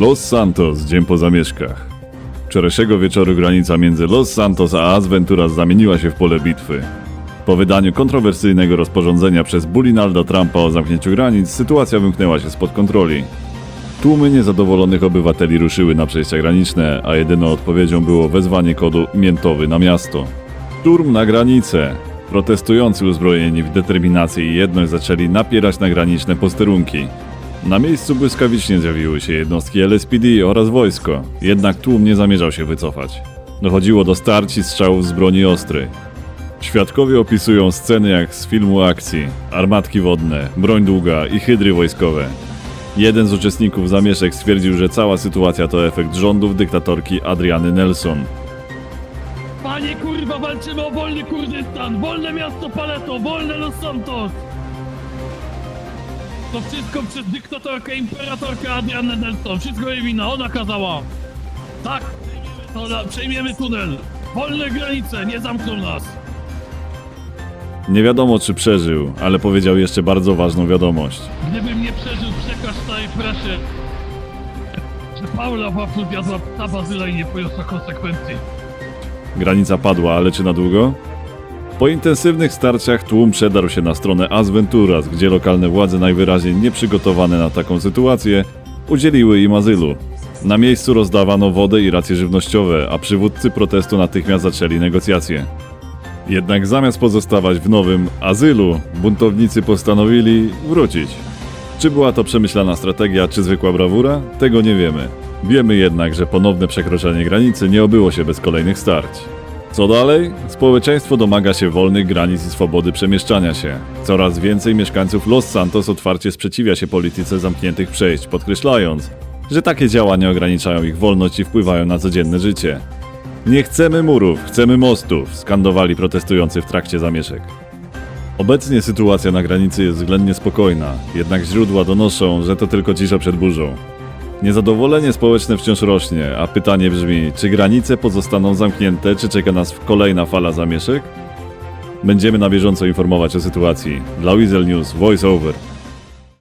Los Santos, dzień po zamieszkach. Wczorajszego wieczoru granica między Los Santos a Asventuras zamieniła się w pole bitwy. Po wydaniu kontrowersyjnego rozporządzenia przez Bullinalda Trumpa o zamknięciu granic, sytuacja wymknęła się spod kontroli. Tłumy niezadowolonych obywateli ruszyły na przejścia graniczne, a jedyną odpowiedzią było wezwanie kodu miętowy na miasto. Szturm na granicę. Protestujący uzbrojeni w determinację i jedność zaczęli napierać na graniczne posterunki. Na miejscu błyskawicznie zjawiły się jednostki LSPD oraz wojsko, jednak tłum nie zamierzał się wycofać. Dochodziło do starć i strzałów z broni ostrej. Świadkowie opisują sceny jak z filmu akcji, armatki wodne, broń długa i hydry wojskowe. Jeden z uczestników zamieszek stwierdził, że cała sytuacja to efekt rządów dyktatorki Adriany Nelson. Panie kurwa, walczymy o wolny Kurdystan! Wolne miasto Paleto! Wolne Los Santos! To wszystko przez dyktatorkę, imperatorkę Adrianę Nelson. Wszystko jej wina, ona kazała. Tak, to na, przejmiemy tunel. Wolne granice, nie zamkną nas. Nie wiadomo czy przeżył, ale powiedział jeszcze bardzo ważną wiadomość. Gdybym nie przeżył, przekaż prasie, że Paula waflu zjadła ta bazyla i nie poniosła konsekwencji. Granica padła, ale czy na długo? Po intensywnych starciach tłum przedarł się na stronę Asventuras, gdzie lokalne władze najwyraźniej nieprzygotowane na taką sytuację udzieliły im azylu. Na miejscu rozdawano wodę i racje żywnościowe, a przywódcy protestu natychmiast zaczęli negocjacje. Jednak zamiast pozostawać w nowym azylu, buntownicy postanowili wrócić. Czy była to przemyślana strategia, czy zwykła brawura? Tego nie wiemy. Wiemy jednak, że ponowne przekroczenie granicy nie obyło się bez kolejnych starć. Co dalej? Społeczeństwo domaga się wolnych granic i swobody przemieszczania się. Coraz więcej mieszkańców Los Santos otwarcie sprzeciwia się polityce zamkniętych przejść, podkreślając, że takie działania ograniczają ich wolność i wpływają na codzienne życie. Nie chcemy murów, chcemy mostów, skandowali protestujący w trakcie zamieszek. Obecnie sytuacja na granicy jest względnie spokojna, jednak źródła donoszą, że to tylko cisza przed burzą. Niezadowolenie społeczne wciąż rośnie, a pytanie brzmi, czy granice pozostaną zamknięte, czy czeka nas kolejna fala zamieszek? Będziemy na bieżąco informować o sytuacji. Dla Weasel News, voice over.